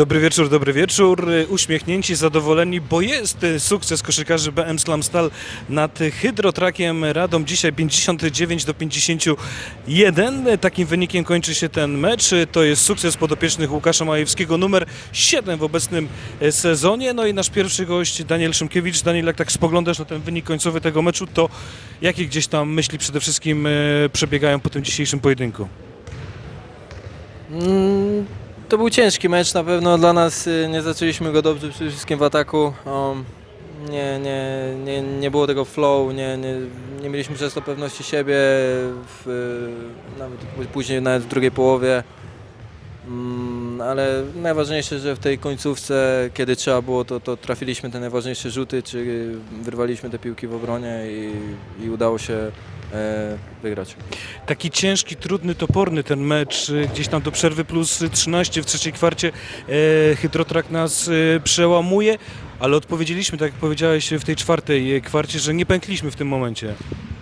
Dobry wieczór, dobry wieczór. Uśmiechnięci, zadowoleni, bo jest sukces koszykarzy BM Slam Stal nad Hydrotrakiem Radom. Dzisiaj 59 do 51. Takim wynikiem kończy się ten mecz. To jest sukces podopiecznych Łukasza Majewskiego, numer 7 w obecnym sezonie. No i nasz pierwszy gość Daniel Szymkiewicz. Daniel, jak tak spoglądasz na ten wynik końcowy tego meczu, to jakie gdzieś tam myśli przede wszystkim e, przebiegają po tym dzisiejszym pojedynku? Mm, To był ciężki mecz, na pewno dla nas y, nie zaczęliśmy go dobrze przede wszystkim w ataku. Um, nie, nie, nie, nie było tego flow, nie, nie, nie mieliśmy często pewności siebie, w, y, nawet pó- później nawet w drugiej połowie. Mm, Ale najważniejsze, że w tej końcówce, kiedy trzeba było, to, to trafiliśmy te najważniejsze rzuty, czy wyrwaliśmy te piłki w obronie i, i udało się wygrać. Taki ciężki, trudny, toporny ten mecz, y, gdzieś tam do przerwy plus 13 w trzeciej kwarcie e, Hydrotrak nas e, przełamuje, ale odpowiedzieliśmy, tak jak powiedziałeś w tej czwartej e, kwarcie, że nie pękliśmy w tym momencie.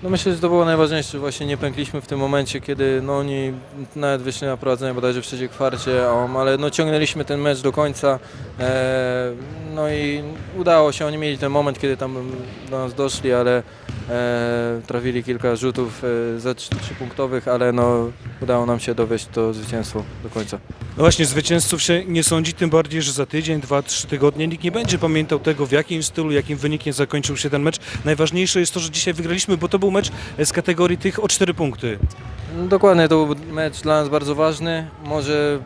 No myślę, że to było najważniejsze, właśnie nie pękliśmy w tym momencie, kiedy no oni nawet wyszli na prowadzenie bodajże w trzeciej kwarcie, ale no ciągnęliśmy ten mecz do końca, e, no i udało się, oni mieli ten moment, kiedy tam do nas doszli, ale e, trafili kilka rzutów e, za trzy, trzypunktowych, ale no udało nam się dowieść to zwycięstwo do końca. No właśnie, zwycięzców się nie sądzi, tym bardziej, że za tydzień, dwa, trzy tygodnie nikt nie będzie pamiętał tego, w jakim stylu, jakim wynikiem zakończył się ten mecz. Najważniejsze jest to, że dzisiaj wygraliśmy, bo to był mecz z kategorii tych o cztery punkty. No, Dokładnie, to był mecz dla nas bardzo ważny, może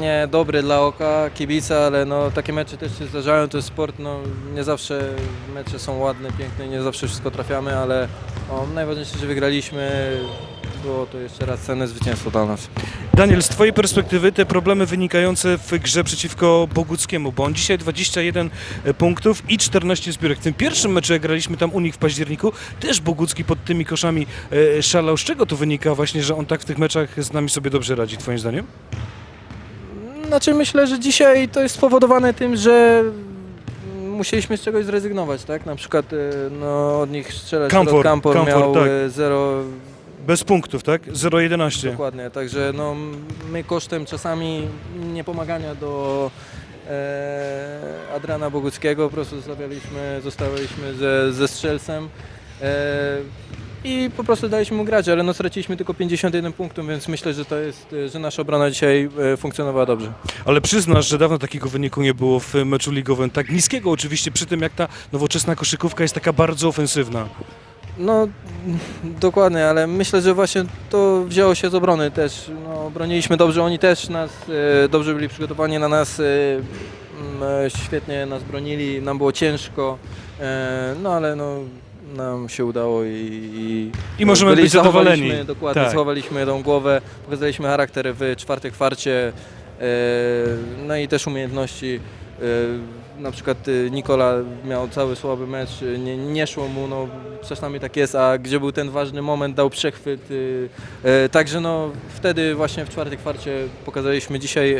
nie dobry dla oka kibica, ale no, takie mecze też się zdarzają, to jest sport, no, nie zawsze mecze są ładne, piękne, nie zawsze wszystko trafiamy, ale o, najważniejsze, że wygraliśmy, było to jeszcze raz cenne zwycięstwo dla nas. Daniel, z Twojej perspektywy te problemy wynikające w grze przeciwko Boguckiemu, bo on dzisiaj 21 punktów i 14 zbiórek. W tym pierwszym meczu, jak graliśmy tam u nich w październiku, też Bogucki pod tymi koszami e, szalał. Z czego to wynika właśnie, że on tak w tych meczach z nami sobie dobrze radzi, Twoim zdaniem? Znaczy myślę, że dzisiaj to jest spowodowane tym, że musieliśmy z czegoś zrezygnować, tak? Na przykład e, no, od nich strzelać Kampor Kamfor, miał tak. e, zero Bez punktów, tak? 0-11. Dokładnie, także no, my kosztem czasami niepomagania do e, Adriana Boguckiego po prostu zostawialiśmy, zostawaliśmy ze, ze strzelcem e, i po prostu daliśmy mu grać, ale no straciliśmy tylko 51 punktów, więc myślę, że to jest, e, że nasza obrona dzisiaj e, funkcjonowała dobrze. Ale przyznasz, że dawno takiego wyniku nie było w meczu ligowym. Tak niskiego oczywiście, przy tym jak ta nowoczesna koszykówka jest taka bardzo ofensywna. No dokładnie, ale myślę, że właśnie to wzięło się z obrony też. No, broniliśmy dobrze, oni też nas e, dobrze byli przygotowani na nas. E, m, e, świetnie nas bronili, nam było ciężko, e, no ale no, nam się udało i, i, I możemy byli- być zadowoleni. zachowaliśmy, Dokładnie, Tak. zachowaliśmy tą głowę, pokazaliśmy charakter w czwartej kwarcie, e, no i też umiejętności. E, na przykład e, Nikola miał cały słaby mecz, e, nie, nie szło mu, no czasami tak jest, a gdzie był ten ważny moment, dał przechwyt. e, Także no wtedy właśnie w czwartej kwarcie pokazaliśmy dzisiaj,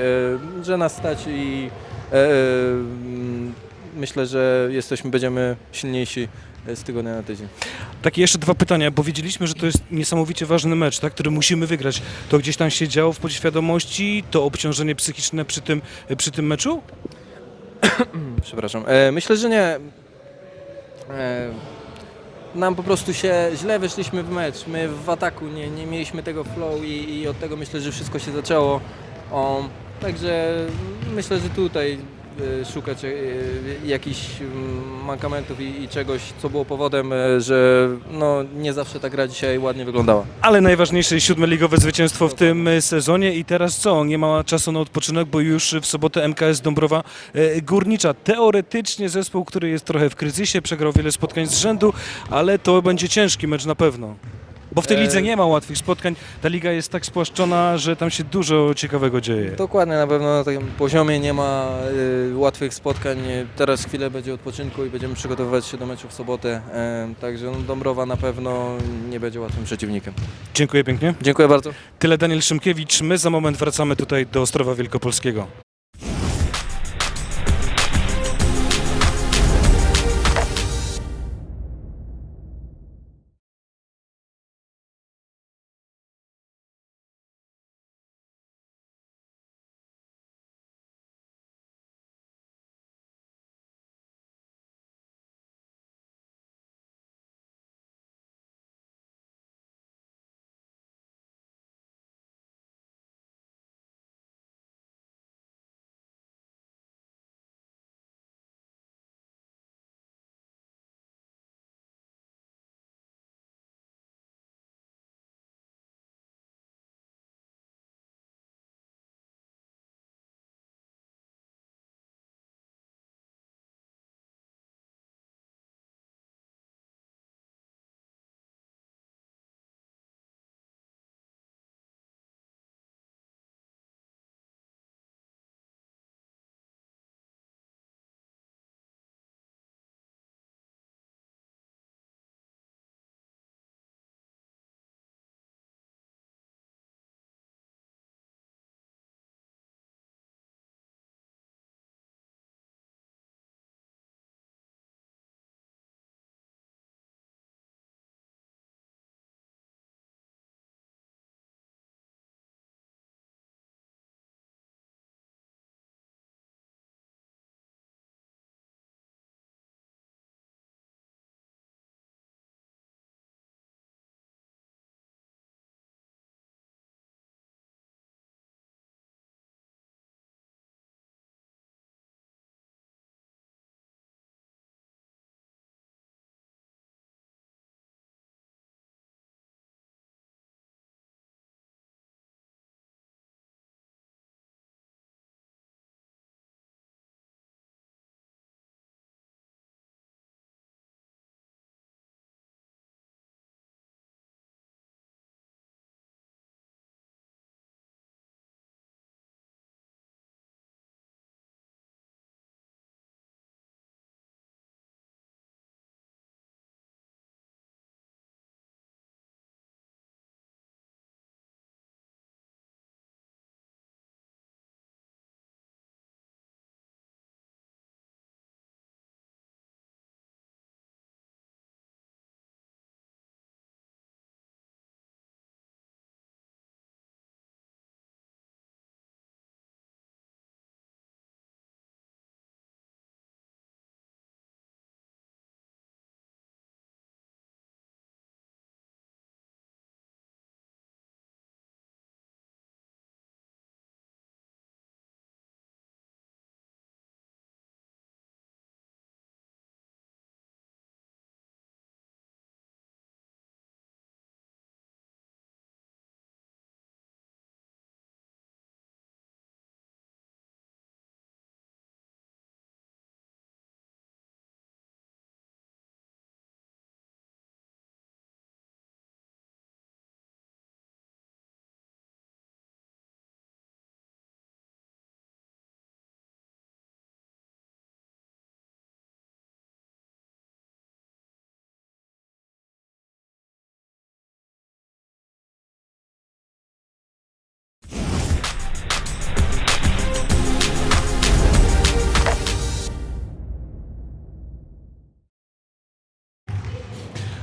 że nas stać i mm, myślę, że jesteśmy, będziemy silniejsi z tygodnia na tydzień. Takie jeszcze dwa pytania, bo wiedzieliśmy, że to jest niesamowicie ważny mecz, tak, który musimy wygrać. To gdzieś tam się działo w podświadomości, to obciążenie psychiczne przy tym, przy tym meczu? Przepraszam. E, myślę, że nie. E, nam po prostu się źle weszliśmy w mecz. My w ataku nie, nie mieliśmy tego flow i, i od tego myślę, że wszystko się zaczęło. O, także myślę, że tutaj szukać e, jakichś mm, mankamentów i, i czegoś, co było powodem, e, że no, nie zawsze ta gra dzisiaj ładnie wyglądała. Ale najważniejsze siódme ligowe zwycięstwo w tym e, sezonie i teraz co? Nie ma czasu na odpoczynek, bo już w sobotę MKS Dąbrowa e, Górnicza. Teoretycznie zespół, który jest trochę w kryzysie, przegrał wiele spotkań z rzędu, ale to będzie ciężki mecz na pewno. Bo w tej E, lidze nie ma łatwych spotkań. Ta liga jest tak spłaszczona, że tam się dużo ciekawego dzieje. Dokładnie, na pewno na takim poziomie nie ma y, łatwych spotkań. Teraz chwilę będzie odpoczynku i będziemy przygotowywać się do meczu w sobotę. E, także no, Dąbrowa na pewno nie będzie łatwym przeciwnikiem. Dziękuję pięknie. Dziękuję bardzo. Tyle Daniel Szymkiewicz. My za moment wracamy tutaj do Ostrowa Wielkopolskiego.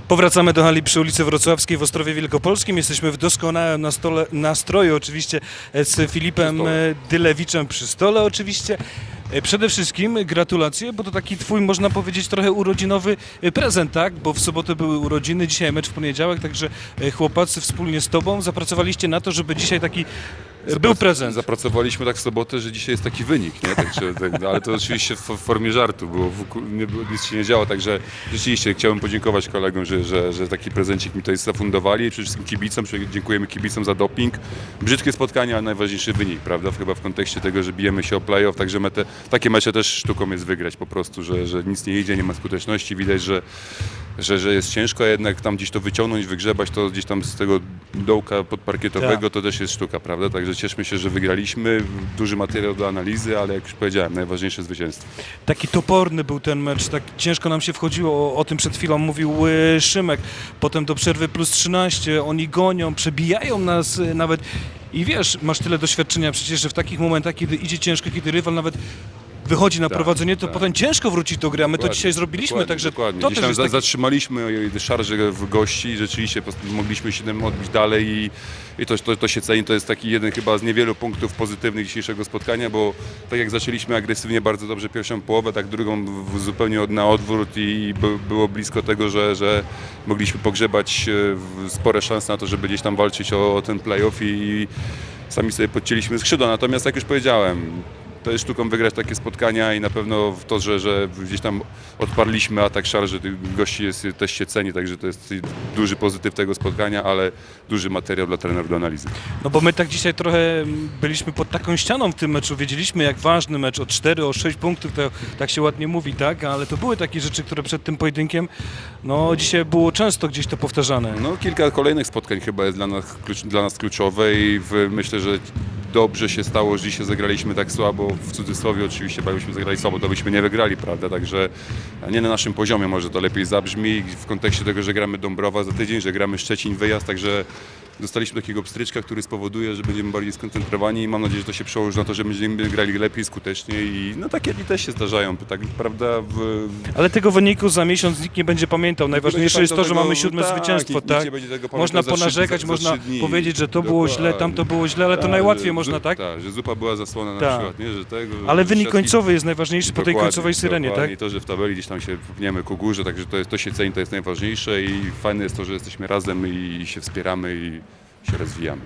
Powracamy do hali przy ulicy Wrocławskiej w Ostrowie Wielkopolskim. Jesteśmy w doskonałym na stole, nastroju oczywiście e, z Filipem Przy Dylewiczem przy stole oczywiście. E, Przede wszystkim gratulacje, bo to taki twój, można powiedzieć, trochę urodzinowy e, prezent, tak? Bo w sobotę były urodziny, dzisiaj mecz w poniedziałek, także chłopacy wspólnie z tobą zapracowaliście na to, żeby dzisiaj taki był prezent. Zapracowaliśmy tak w sobotę, że dzisiaj jest taki wynik, nie? Także, tak, ale to oczywiście w formie żartu, bo w, nie, było- nic się nie działo, także rzeczywiście chciałbym podziękować kolegom, że, że, że taki prezencik mi tutaj zafundowali przede wszystkim kibicom, dziękujemy kibicom za doping. Brzydkie spotkania, a najważniejszy wynik, prawda? Chyba w kontekście tego, że bijemy się o playoff, także me te, takie mecze też sztuką jest wygrać po prostu, że, że nic nie idzie, nie ma skuteczności, widać, że że, że jest ciężko, a jednak tam gdzieś to wyciągnąć, wygrzebać to gdzieś tam z tego dołka podparkietowego, Tak. to też jest sztuka, prawda? Także cieszmy się, że wygraliśmy, duży materiał do analizy, ale jak już powiedziałem, najważniejsze zwycięstwo. Taki toporny był ten mecz, tak ciężko nam się wchodziło, o, tym przed chwilą mówił e, Szymek. Potem do przerwy plus 13, oni gonią, przebijają nas e, nawet. I wiesz, masz tyle doświadczenia przecież, że w takich momentach, kiedy idzie ciężko, kiedy rywal nawet wychodzi na Tak, prowadzenie, to tak. potem ciężko wrócić do gry, a my to Dokładnie, dzisiaj zrobiliśmy, dokładnie, także dokładnie. to Gdzieś też jest taki... zatrzymaliśmy szarże w gości, rzeczywiście mogliśmy się tym odbić dalej i, i to, to, to się ceni. To jest taki jeden chyba z niewielu punktów pozytywnych dzisiejszego spotkania, bo tak jak zaczęliśmy agresywnie bardzo dobrze pierwszą połowę, tak drugą w, zupełnie na odwrót i by, było blisko tego, że, że mogliśmy pogrzebać e, spore szanse na to, żeby gdzieś tam walczyć o, o ten playoff i, i sami sobie podcięliśmy skrzydła. Natomiast jak już powiedziałem, to jest sztuką wygrać takie spotkania i na pewno w to, że, że gdzieś tam odparliśmy atak szarży tych gości jest, też się ceni, także to jest duży pozytyw tego spotkania, ale duży materiał dla trenerów do analizy. No bo my tak dzisiaj trochę byliśmy pod taką ścianą w tym meczu, wiedzieliśmy jak ważny mecz, o 4, o 6 punktów, to tak się ładnie mówi, tak? Ale to były takie rzeczy, które przed tym pojedynkiem, no dzisiaj było często gdzieś to powtarzane. No kilka kolejnych spotkań chyba jest dla nas, klucz, dla nas kluczowe i w, myślę, że dobrze się stało, że dzisiaj zagraliśmy tak słabo, w cudzysłowie oczywiście, bo jakbyśmy zagrali słabo, to byśmy nie wygrali, prawda? Także nie na naszym poziomie może to lepiej zabrzmi w kontekście tego, że gramy Dąbrowa za tydzień, że gramy Szczecin wyjazd, także dostaliśmy takiego pstryczka, który spowoduje, że będziemy bardziej skoncentrowani i mam nadzieję, że to się przełoży na to, że będziemy grali lepiej, skuteczniej i no takie dni też się zdarzają, tak prawda? W, Ale tego wyniku za miesiąc nikt nie będzie pamiętał. Najważniejsze jest to, że mamy siódme tak, zwycięstwo, tak? Nikt nie będzie tego pamiętał Można ponarzekać, za- za można powiedzieć, że to było źle, tam to było źle, ale to Tak, najłatwiej można, tak? Tak, że zupa była zasłona na Tak. przykład, nie? Że tego, Ale wynik końcowy jest najważniejszy po tej Dokładnie, końcowej syrenie, dokładnie. tak? I to, że w tabeli gdzieś tam się pchniemy ku górze, także to, jest, to się ceni, to jest najważniejsze i fajne jest to, że jesteśmy razem i się wspieramy i się rozwijamy.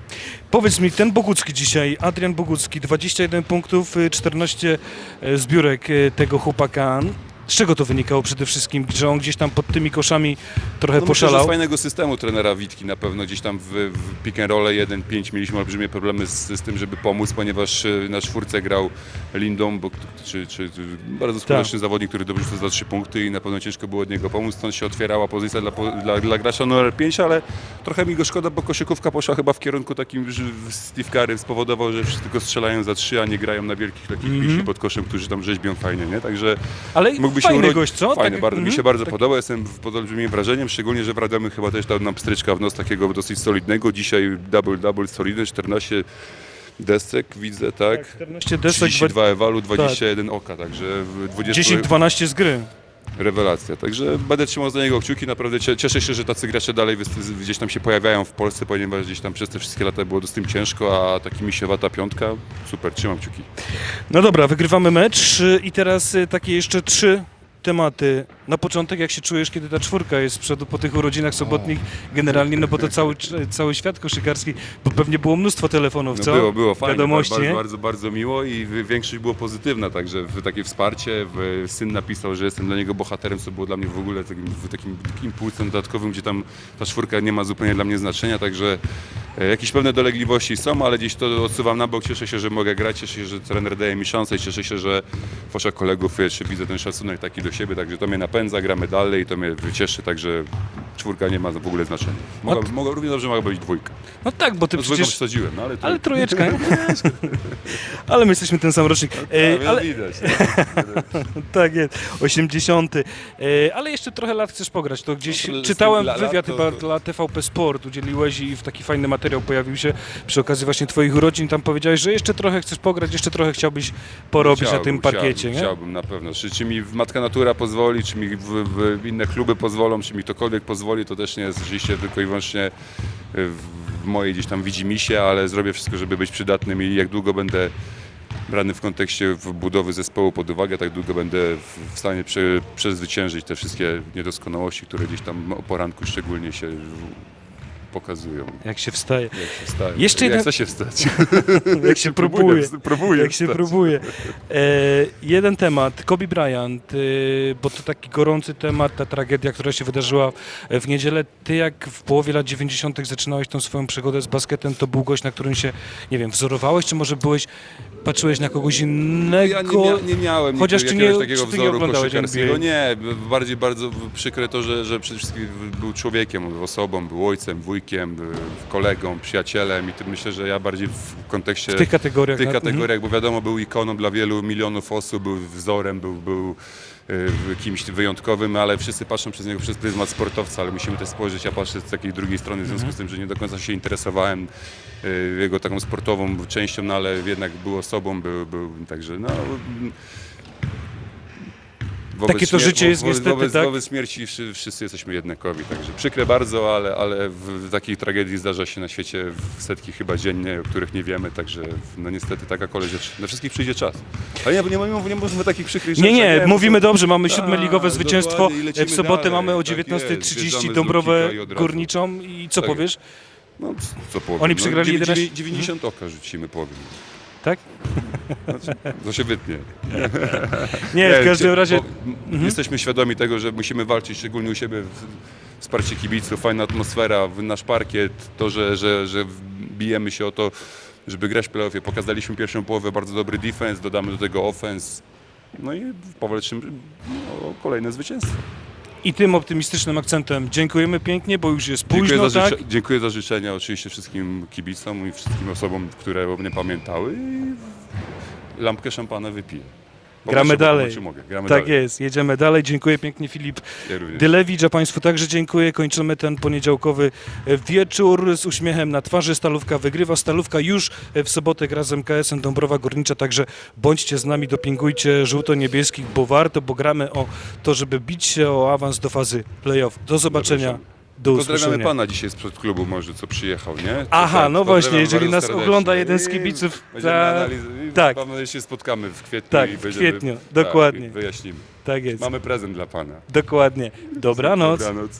Powiedz mi, ten Bogucki dzisiaj, Adrian Bogucki, 21 punktów, y, 14 e, zbiórek e, tego chłopaka. Z czego to wynikało przede wszystkim, że on gdzieś tam pod tymi koszami trochę No myślę, że poszalał? z fajnego systemu trenera Witki na pewno gdzieś tam w, w pick and rolle 1-5 mieliśmy olbrzymie problemy z, z tym, żeby pomóc, ponieważ e, na czwórce grał Lindą, bo, czy, czy, czy bardzo skuteczny zawodnik, który dobrze za 3 punkty i na pewno ciężko było od niego pomóc, stąd się otwierała pozycja dla, dla, dla gracza numer 5, ale trochę mi go szkoda, bo koszykówka poszła chyba w kierunku takim, że Steve Curry spowodował, że wszyscy tylko strzelają za 3, a nie grają na wielkich takich mm pod koszem, którzy tam rzeźbią fajnie, nie? Także Ale mógłby fajny urodzić- gość, co? Fajny, Tak, bardzo, mi mhm, się bardzo tak. podoba, jestem pod olbrzymim wrażeniem, szczególnie, że w Radomiu chyba też dał nam pstryczka w nos takiego dosyć solidnego. Dzisiaj double double solidny, 14 desek widzę, tak? Tak, 14 desek, 32 ewalu, 21 oka, także w 20 10-12 z gry. Rewelacja. Także będę trzymał za niego kciuki, naprawdę cie- cieszę się, że tacy gracze dalej gdzieś tam się pojawiają w Polsce, ponieważ gdzieś tam przez te wszystkie lata było z tym ciężko, a taki misiowata piątka, super, trzymam kciuki. No dobra, wygrywamy mecz i teraz y, takie jeszcze trzy tematy. Na początek, jak się czujesz, kiedy ta czwórka jest z przodu po tych urodzinach sobotnich, generalnie, no bo to cały, cały świat koszykarski, bo pewnie było mnóstwo telefonów, No co? było, było fajnie, Wiadomości, bardzo, nie? bardzo, bardzo miło i większość było pozytywna, także w takie wsparcie. W, syn napisał, że jestem dla niego bohaterem, co było dla mnie w ogóle takim, takim impulsem dodatkowym, gdzie tam ta czwórka nie ma zupełnie dla mnie znaczenia, także e, jakieś pewne dolegliwości są, ale gdzieś to odsuwam na bok, cieszę się, że mogę grać, cieszę się, że trener daje mi szansę i cieszę się, że w oczach kolegów jeszcze widzę ten szacunek taki do siebie, także to mnie napędza, gramy dalej i to mnie cieszy, także czwórka nie ma w ogóle znaczenia. Mogła, mogła, równie dobrze mogła być dwójka. No tak, bo ty No, przecież... przesadziłem, no ale to... Ale trójeczka. ale my jesteśmy ten sam rocznik. E, ale... ale, widać. tak jest, 80. E, ale jeszcze trochę lat chcesz pograć. To gdzieś No, to z czytałem tym lat wywiad to- chyba to- dla TVP Sport, udzieliłeś i w taki fajny materiał pojawił się przy okazji właśnie twoich urodzin. Tam powiedziałeś, że jeszcze trochę chcesz pograć, jeszcze trochę chciałbyś porobić na tym parkiecie, chciałbym, nie? Chciałbym na pewno. Czy, czy mi matka natura pozwoli, czy mi w, w inne kluby pozwolą, czy mi ktokolwiek pozwoli, to też nie jest oczywiście tylko i wyłącznie w w mojej gdzieś tam widzimisię, ale zrobię wszystko, żeby być przydatnym i jak długo będę brany w kontekście budowy zespołu pod uwagę, tak długo będę w stanie prze, przezwyciężyć te wszystkie niedoskonałości, które gdzieś tam o poranku szczególnie się pokazują. Jak się wstaje. Jak się wstaje. Jeszcze jak jeden- chce się wstać. Jak się próbuje. próbuje Jak się próbuje. E, jeden temat, Kobe Bryant, e, bo to taki gorący temat, ta tragedia, która się wydarzyła w niedzielę. Ty jak w połowie lat 90. zaczynałeś tą swoją przygodę z basketem, to był gość, na którym się, nie wiem, wzorowałeś, czy może byłeś, patrzyłeś na kogoś innego? Ja nie, mia, nie miałem Chociaż jakiegoś nie- takiego czy ty nie wzoru koszykarskiego. Nie, bardziej bardzo przykre to, że, że przede wszystkim był człowiekiem, był osobą, był ojcem, wujkiem, był kolegą, przyjacielem i to myślę, że ja bardziej w kontekście w tych kategoriach. w tych na- kategoriach, bo wiadomo, był ikoną dla wielu milionów osób, był wzorem, był, był y, kimś wyjątkowym, ale wszyscy patrzą przez niego przez pryzmat sportowca, ale musimy też spojrzeć, ja patrzę z takiej drugiej strony, w związku z tym, że nie do końca się interesowałem y, jego taką sportową częścią, no ale jednak był osobą, był, był także no... Wobec Takie to życie jest wo- niestety, wobec, tak? Wobec śmierci wszy- wszyscy jesteśmy jednakowi, także przykre bardzo, ale, ale w, takiej tragedii zdarza się na świecie setki chyba dziennie, o których nie wiemy, także no niestety taka kolej rzeczy. Na wszystkich przyjdzie czas. Ale nie, nie, nie, nie mówmy takich przykrych Nie, rzeczy. nie, bo mówimy to- dobrze, mamy siódme Tak, ligowe zwycięstwo. W sobotę dalej, mamy o tak jest, 19.30 zjeżdżamy z Dąbrowę. Górniczą i co Tak powiesz? No, co powiem. Oni przegrali no, 11 dziewię- 90 oka rzucimy, powiem. Tak? To się wytnie. Nie, w każdym razie... bo m- Jesteśmy świadomi tego, że musimy walczyć, szczególnie u siebie, w- wsparcie kibiców, fajna atmosfera, w- nasz parkiet, to, że, że, że bijemy się o to, żeby grać w playoffie. Pokazaliśmy pierwszą połowę bardzo dobry defense, dodamy do tego offense. No i powalczymy no, o kolejne zwycięstwo. I tym optymistycznym akcentem dziękujemy pięknie, bo już jest Dziękuję, późno, za tak? życze- dziękuję za życzenia oczywiście wszystkim kibicom i wszystkim osobom, które o mnie pamiętały i lampkę szampana wypiję. Gramy dalej. Mogę. Gramy Tak dalej. jest, jedziemy dalej. Dziękuję pięknie Filip Ja. Dylewicz, a Państwu także dziękuję. Kończymy ten poniedziałkowy e, wieczór z uśmiechem na twarzy. Stalówka wygrywa. Stalówka już e, w sobotę gra z MKS-em Dąbrowa Górnicza, także bądźcie z nami, dopingujcie żółto-niebieskich, bo warto, bo gramy o to, żeby bić się o awans do fazy playoff. Do zobaczenia. Do Pozdrawiamy usłyszenia. pana dzisiaj sprzed klubu może, co przyjechał, nie? Aha, Tak, no właśnie, jeżeli nas ogląda jeden z kibiców, ta- i tak. Mam nadzieję, że się spotkamy w kwietniu Tak, i w będziemy, kwietniu, tak, dokładnie. i wyjaśnimy. Tak jest, Mamy prezent dla pana. dokładnie. Dobranoc. Dobranoc.